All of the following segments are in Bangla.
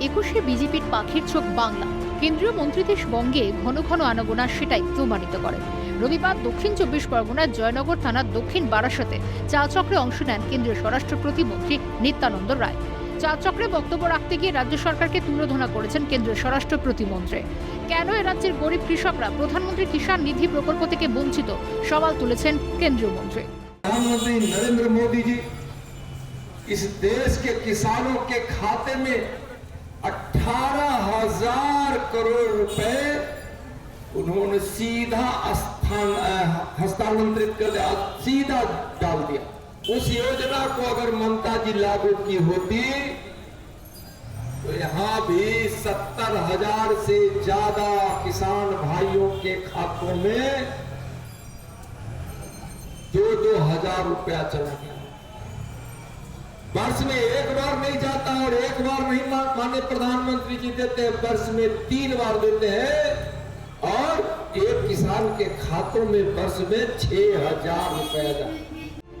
একুশে বিজেপির পাখির চোখ বাংলা কেন্দ্রীয় মন্ত্রীদেশ বঙ্গে ঘন ঘন আনাগোনা সেটাই প্রমাণিত করে রবিবার দক্ষিণ চব্বিশ পরগনার জয়নগর থানার দক্ষিণ বারাসতে চা চক্রে অংশ নেন কেন্দ্রীয় স্বরাষ্ট্র প্রতিমন্ত্রী নিত্যানন্দ রায় চা চক্রে বক্তব্য রাখতে গিয়ে রাজ্য সরকারকে তুলোধনা করেছেন কেন্দ্রীয় স্বরাষ্ট্র প্রতিমন্ত্রী কেন এ রাজ্যের গরিব কৃষকরা প্রধানমন্ত্রী কিষাণ নিধি প্রকল্প থেকে বঞ্চিত সওয়াল তুলেছেন কেন্দ্রীয় মন্ত্রী प्रधानमंत्री नरेंद्र मोदी जी इस देश के किसानों के खाते में अठारह हज़ार करोड़ रुपए उन्होंने सीधा स्थान हस्तांतरित कर दिया, सीधा डाल दिया। उस योजना को अगर ममता जी लागू की होती तो यहाँ भी सत्तर हज़ार से ज़्यादा किसान भाइयों के खातों में दो दो हज़ार रुपया चला गया। वर्ष में एक बार नहीं जाता और एक बार नहीं मा- माने प्रधानमंत्री जी देते हैं वर्ष में तीन बार देते हैं और एक किसान के खातों में वर्ष में छह हजार रुपया जाता है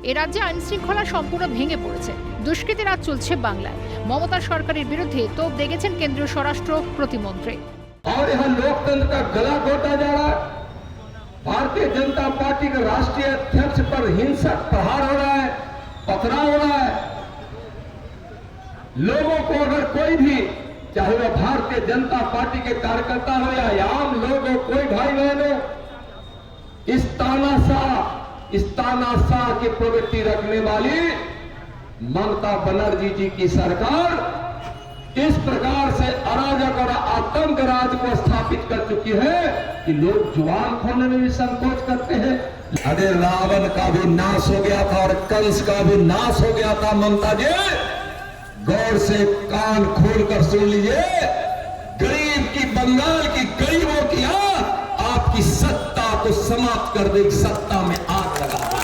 এ রাজ্যে আইন শৃঙ্খলা সম্পূর্ণ ভেঙে পড়েছে দুষ্কৃতী রাজ চলছে বাংলায় মমতা সরকারের বিরুদ্ধে তোপ দেখেছেন কেন্দ্রীয় স্বরাষ্ট্র প্রতিমন্ত্রী और यहाँ लोकतंत्र का गला घोटा जा रहा है भारतीय जनता पार्टी के राष्ट्रीय अध्यक्ष पर हिंसक प्रहार हो रहा है पथराव हो रहा है लोगों को अगर कोई भी, चाहे वह भारतीय जनता पार्टी के कार्यकर्ता हो या आम लोग हो कोई भाई बहन हो, इस तानाशाह इस तानाशाह की प्रवृत्ति रखने वाली ममता बनर्जी जी की सरकार इस प्रकार से अराजक और आतंक राज को स्थापित कर चुकी है कि लोग ज़ुबान खोलने में भी संकोच करते हैं। अरे रावण का भी नाश हो गया था और कंस का भी नाश हो गया था ममता जी। गौर से कान खोल कर सुन लीजिए गरीब की बंगाल की गरीबों की आग आपकी सत्ता को समाप्त कर देगी सत्ता में आग लगा देगी।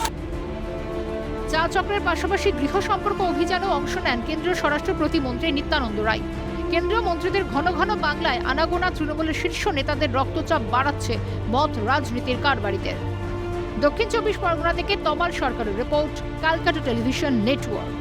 চা চক্রের পাশাপাশি গৃহ সম্পর্ক অভিযানেও অংশ নেন কেন্দ্রীয় স্বরাষ্ট্র প্রতিমন্ত্রী নিত্যানন্দ রায় কেন্দ্রীয় মন্ত্রীদের ঘন ঘন বাংলায় আনাগোনা তৃণমূলের শীর্ষ নেতাদের রক্তচাপ বাড়াচ্ছে মত রাজনীতির কারবারিদের দক্ষিণ চব্বিশ পরগনা থেকে তমাল সরকারের রিপোর্ট ক্যালকাটা টেলিভিশন নেটওয়ার্ক